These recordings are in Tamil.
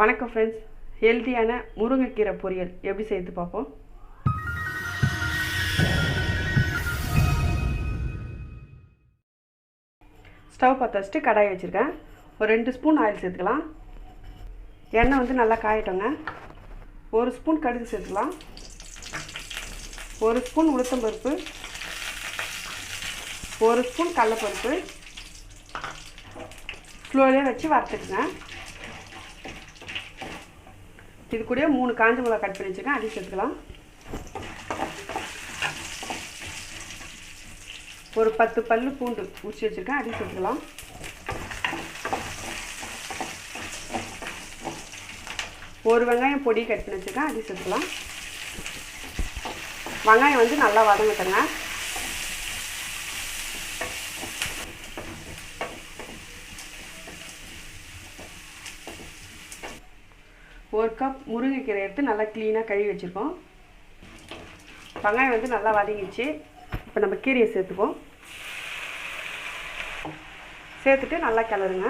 வணக்கம் ஃப்ரெண்ட்ஸ் ஹெல்த்தியான முருங்கைக்கீரை பொரியல். எப்படி செய்து பார்ப்போம்? ஸ்டவ் பற்ற வச்சுட்டு கடாய் வச்சுருக்கேன். ஒரு ரெண்டு ஸ்பூன் ஆயில் சேர்த்துக்கலாம். எண்ணெய் வந்து நல்லா காயட்டோங்க. ஒரு ஸ்பூன் கடுகு சேர்த்துக்கலாம். ஒரு ஸ்பூன் உளுத்தம்பருப்பு ஒரு ஸ்பூன் கடலப்பருப்பு. ஸ்லோலே வச்சு வறுத்துக்குங்க. இது கூட மூணு காஞ்ச மிளகா கட் பண்ணி வச்சுருக்கேன். அதையும் சேர்த்துக்கலாம். ஒரு பத்து பல் பூண்டு உரிச்சு வச்சுருக்கேன். அதையும் சேர்த்துக்கலாம். ஒரு வெங்காயம் பொடி கட் பண்ணி வச்சுருக்கேன். அதையும் சேர்த்துக்கலாம். வெங்காயம் வந்து நல்லா வதங்கட்டுங்க. ஒரு கப் முருங்கைக்கீரை எடுத்து நல்லா க்ளீனாக கழுவி வச்சுருக்கோம். வெங்காயம் வந்து நல்லா வதங்கிடுச்சு. இப்போ நம்ம கீரையை சேர்த்துப்போம். சேர்த்துட்டு நல்லா கிளறுங்க.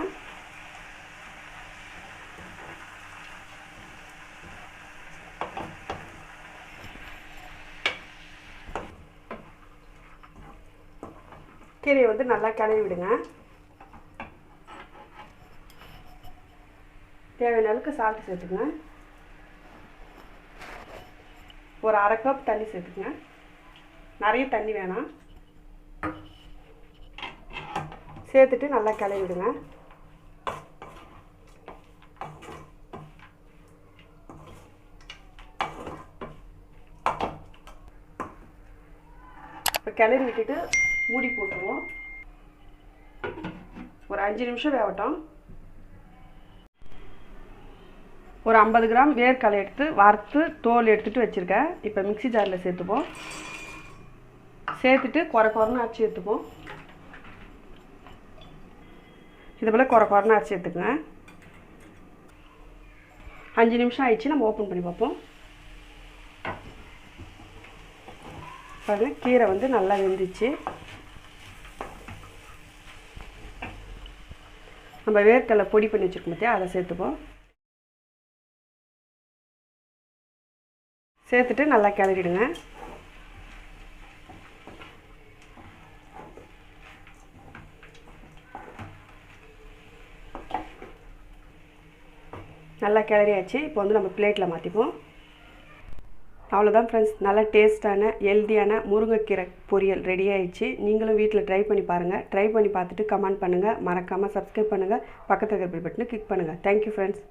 கீரையை வந்து நல்லா கிளறி விடுங்க. தேவையான அளவுக்கு சால்ட் சேர்த்துக்குங்க. ஒரு அரை கப் தண்ணி சேர்த்துக்குங்க. நிறைய தண்ணி வேணாம். சேர்த்துட்டு நல்லா கிளறி விடுங்க. இப்போ கிளறி விட்டுட்டு மூடி போட்டுருவோம். ஒரு அஞ்சு நிமிஷம் வேகட்டும். ஒரு ஐம்பது கிராம் வேர்க்கடலை எடுத்து வறுத்து தோல் எடுத்துகிட்டு வச்சுருக்கேன். இப்போ மிக்ஸி ஜாரில் சேர்த்துப்போம். சேர்த்துட்டு குறை குறைன்னு அரைச்சி எடுத்துப்போம். இது போல் குறை குறைன்னு அரைச்சி எடுத்துக்கோங்க. அஞ்சு நிமிஷம் ஆயிடுச்சு நம்ம ஓப்பன் பண்ணி பார்ப்போம். பாருங்கள் கீரை வந்து நல்லா வெந்துச்சு. நம்ம வேர்க்கடலை பொடி பண்ணி வச்சுருக்கோம் பார்த்தியா அதை சேர்த்துப்போம். சேர்த்துட்டு நல்லா கிளறிடுங்க. நல்லா கிளறியாச்சு. இப்போ வந்து நம்ம பிளேட்டில் மாற்றிப்போம் அவ்வளோதான் ஃப்ரெண்ட்ஸ் நல்லா டேஸ்ட்டான ஹெல்த்தியான முருங்கைக்கீரை பொரியல் ரெடி ஆயிடுச்சு. நீங்களும் வீட்டில் ட்ரை பண்ணி பாருங்கள் ட்ரை பண்ணி பார்த்துட்டு கமெண்ட் பண்ணுங்கள் மறக்காமல் சப்ஸ்கிரைப் பண்ணுங்கள் பக்கத்தில் இருக்கிற பட்டனை கிளிக் பண்ணுங்கள் தேங்க்யூ ஃப்ரெண்ட்ஸ்